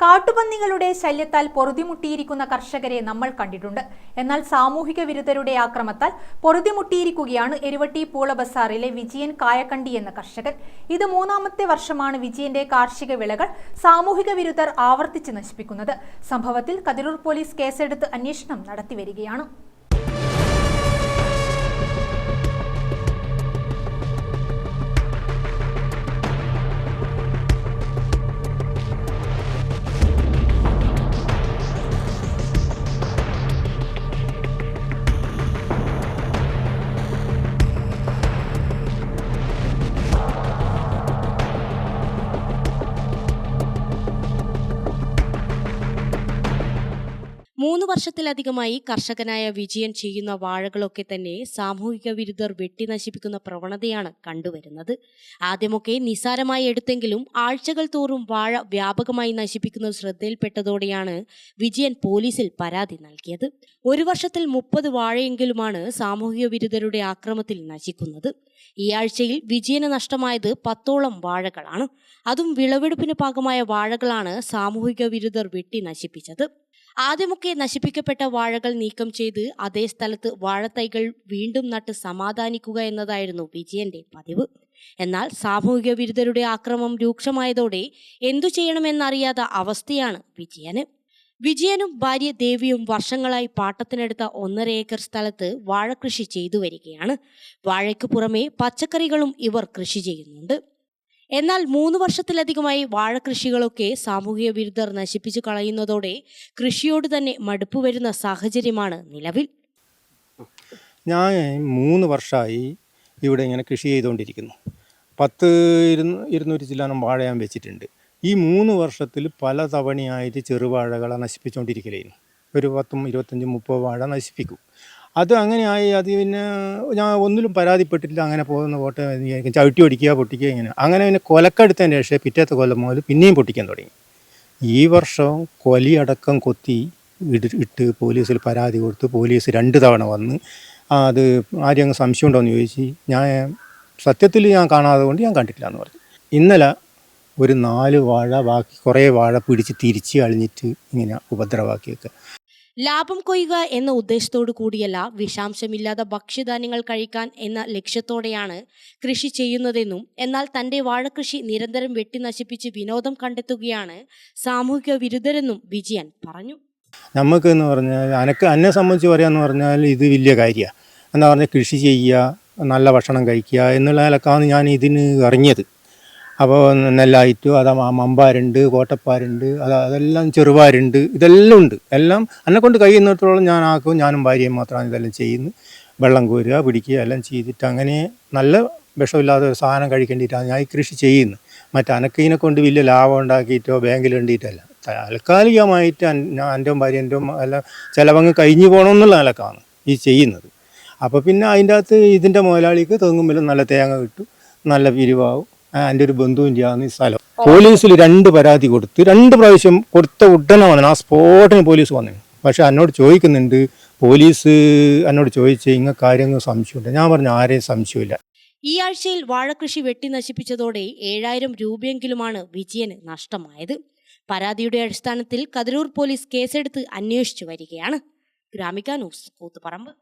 കാട്ടുപന്നികളുടെ ശല്യത്താൽ പൊറുതിമുട്ടിയിരിക്കുന്ന കർഷകരെ നമ്മൾ കണ്ടിട്ടുണ്ട്. എന്നാൽ സാമൂഹിക വിരുദ്ധരുടെ ആക്രമത്താൽ പൊറുതിമുട്ടിയിരിക്കുകയാണ് എരുവട്ടി പൂള ബസാറിലെ വിജയൻ കായക്കണ്ടി എന്ന കർഷകൻ. ഇത് മൂന്നാമത്തെ വർഷമാണ് വിജയന്റെ കാർഷിക വിളകൾ സാമൂഹിക വിരുദ്ധർ ആവർത്തിച്ച് നശിപ്പിക്കുന്നത്. സംഭവത്തിൽ കതിരൂർ പോലീസ് കേസെടുത്ത് അന്വേഷണം നടത്തിവരികയാണ് മൂന്ന് വർഷത്തിലധികമായി കർഷകനായ വിജയൻ ചെയ്യുന്ന വാഴകളൊക്കെ തന്നെ സാമൂഹിക വിരുദ്ധർ വെട്ടി നശിപ്പിക്കുന്ന പ്രവണതയാണ് കണ്ടുവരുന്നത്. ആദ്യമൊക്കെ നിസാരമായി എടുത്തെങ്കിലും ആഴ്ചകൾ തോറും വാഴ വ്യാപകമായി നശിപ്പിക്കുന്നത് ശ്രദ്ധയിൽപ്പെട്ടതോടെയാണ് വിജയൻ പോലീസിൽ പരാതി നൽകിയത്. ഒരു വർഷത്തിൽ മുപ്പത് വാഴയെങ്കിലുമാണ് സാമൂഹിക വിരുദ്ധരുടെ ആക്രമത്തിൽ നശിക്കുന്നത്. ഈ ആഴ്ചയിൽ വിജയന് നഷ്ടമായത് പത്തോളം വാഴകളാണ്. അതും വിളവെടുപ്പിന് ഭാഗമായ വാഴകളാണ് സാമൂഹിക വിരുദ്ധർ വെട്ടി നശിപ്പിച്ചത് ആദ്യമൊക്കെ നശിപ്പിക്കപ്പെട്ട വാഴകൾ നീക്കം ചെയ്ത് അതേ സ്ഥലത്ത് വാഴത്തൈകൾ വീണ്ടും നട്ട് സമാധാനിക്കുക എന്നതായിരുന്നു വിജയന്റെ പതിവ്. എന്നാൽ സാമൂഹിക വിരുദ്ധരുടെ ആക്രമം രൂക്ഷമായതോടെ എന്തു ചെയ്യണമെന്നറിയാത്ത അവസ്ഥയാണ് വിജയന്. വിജയനും ഭാര്യ ദേവിയും വർഷങ്ങളായി പാട്ടത്തിനെടുത്ത ഒന്നര ഏക്കർ സ്ഥലത്ത് വാഴ കൃഷി ചെയ്തു വരികയാണ്. വാഴയ്ക്ക് പുറമെ പച്ചക്കറികളും ഇവർ കൃഷി ചെയ്യുന്നുണ്ട്. എന്നാൽ മൂന്ന് വർഷത്തിലധികമായി വാഴകൃഷികളൊക്കെ സാമൂഹിക വിരുദ്ധർ നശിപ്പിച്ചു കളയുന്നതോടെ കൃഷിയോട് തന്നെ മടുപ്പ് വരുന്ന സാഹചര്യമാണ് നിലവിൽ. ഞാൻ മൂന്ന് വർഷമായി ഇവിടെ ഇങ്ങനെ കൃഷി ചെയ്തുകൊണ്ടിരിക്കുന്നു. പത്ത് ഇരുന്ന് ഇരുന്നൂറ്റി ചില്ലാനം വാഴ ഞാൻ വെച്ചിട്ടുണ്ട്. ഈ മൂന്ന് വർഷത്തിൽ പല തവണയായിട്ട് ചെറുവാഴകളെ നശിപ്പിച്ചുകൊണ്ടിരിക്കലായിരുന്നു ഒരു പത്തും ഇരുപത്തഞ്ചും മുപ്പത് വാഴ നശിപ്പിക്കും. അത് അങ്ങനെയായി അത് പിന്നെ ഞാൻ ഒന്നിലും പരാതിപ്പെട്ടിട്ടില്ല അങ്ങനെ പോകുന്ന പോട്ടെ ചവിട്ടി ഒടിക്കുക പൊട്ടിക്കുക ഇങ്ങനെ. അങ്ങനെ പിന്നെ കൊലക്കെടുത്തതിന് ശേഷം പിറ്റേത്തെ കൊല്ലം മുതൽ പിന്നെയും പൊട്ടിക്കാൻ തുടങ്ങി. ഈ വർഷം കൊലിയടക്കം കൊത്തി ഇട് ഇട്ട് പോലീസിൽ പരാതി കൊടുത്ത് പോലീസ് രണ്ട് തവണ വന്ന് അത് ആരും അങ്ങ് സംശയം ഉണ്ടോയെന്ന് ചോദിച്ചു ഞാൻ സത്യത്തിൽ ഞാൻ കാണാതെ കൊണ്ട് ഞാൻ കണ്ടിട്ടില്ല എന്ന് പറഞ്ഞു. ഇന്നലെ ഒരു നാല് വാഴ ബാക്കി കുറേ വാഴ പിടിച്ച് തിരിച്ച് കളഞ്ഞിട്ട് ഇങ്ങനെ ഉപദ്രവാക്കിയൊക്കെ ലാഭം കൊയ്യുക എന്ന ഉദ്ദേശത്തോടു കൂടിയല്ല വിഷാംശമില്ലാത്ത ഭക്ഷ്യധാന്യങ്ങൾ കഴിക്കാൻ എന്ന ലക്ഷ്യത്തോടെയാണ് കൃഷി ചെയ്യുന്നതെന്നും എന്നാൽ തന്റെ വാഴകൃഷി നിരന്തരം വെട്ടി നശിപ്പിച്ച് വിനോദം കണ്ടെത്തുകയാണ് സാമൂഹിക വിരുദ്ധരെന്നും വിജയൻ പറഞ്ഞു. നമുക്ക് എന്ന് പറഞ്ഞാൽ അനക്ക് എന്നെ സംബന്ധിച്ച് പറയാന്ന് പറഞ്ഞാൽ ഇത് വലിയ കാര്യമാണ് എന്താ പറഞ്ഞാൽ കൃഷി ചെയ്യുക നല്ല ഭക്ഷണം കഴിക്കുക എന്നുള്ള നിലക്കാണ് ഞാൻ ഇതിന് ഇറങ്ങിയത്. അപ്പോൾ നെല്ലായിറ്റു അത് മമ്പാരുണ്ട് കോട്ടപ്പാരുണ്ട് അത് അതെല്ലാം ചെറുപാരുണ്ട് ഇതെല്ലാം ഉണ്ട്. എല്ലാം എന്നെ കൊണ്ട് കഴിയുന്നിടത്തോളം ഞാൻ ആക്കും ഞാനും ഭാര്യയും മാത്രമാണ് ഇതെല്ലാം ചെയ്യുന്നത്. വെള്ളം കോരുക പിടിക്കുക എല്ലാം ചെയ്തിട്ട് അങ്ങനെ നല്ല വിഷമില്ലാത്ത ഒരു സാധനം കഴിക്കേണ്ടിയിട്ടാണ് ഞാൻ ഈ കൃഷി ചെയ്യുന്നത്. മറ്റേ അനക്കിനെ കൊണ്ട് വലിയ ലാഭം ഉണ്ടാക്കിയിട്ടോ ബാങ്കിൽ വേണ്ടിയിട്ടല്ല താൽക്കാലികമായിട്ട് ഞാൻ എന്റെ ഭാര്യന്റെ എല്ലാം ചിലവങ്ങ് കഴിഞ്ഞു പോകണമെന്നുള്ള നിലക്കാണ് ഈ ചെയ്യുന്നത്. അപ്പോൾ പിന്നെ അതിന്റെ അകത്ത് ഇതിന്റെ മുതലാളിക്ക് തെങ്ങുമ്പോൾ നല്ല തേങ്ങ കിട്ടും നല്ല പിരിവാവും ആ, എന്റെ ഒരു ബന്ധുവിന്റെയാണ് ഈ സ്ഥലം. പോലീസിൽ രണ്ട് പരാതി കൊടുത്ത് രണ്ട് പ്രാവശ്യം കൊടുത്ത ഉടനെ വന്നു ആ സ്പോട്ടിന് പോലീസ് വന്നു പക്ഷെ എന്നോട് ചോദിക്കുന്നുണ്ട് പോലീസ് എന്നോട് ചോദിച്ച് ഇങ്ങനെ കാര്യങ്ങൾ സംശയമുണ്ട്. ഞാൻ പറഞ്ഞു ആരെയും സംശയമില്ല. ഈ ആഴ്ചയിൽ വാഴകൃഷി വെട്ടി നശിപ്പിച്ചതോടെ ഏഴായിരം രൂപയെങ്കിലുമാണ് വിജയന് നഷ്ടമായത്. പരാതിയുടെ അടിസ്ഥാനത്തിൽ കതിരൂർ പോലീസ് കേസെടുത്ത് അന്വേഷിച്ചു വരികയാണ്. ഗ്രാമിക ന്യൂസ് കൂത്തുപറമ്പ്.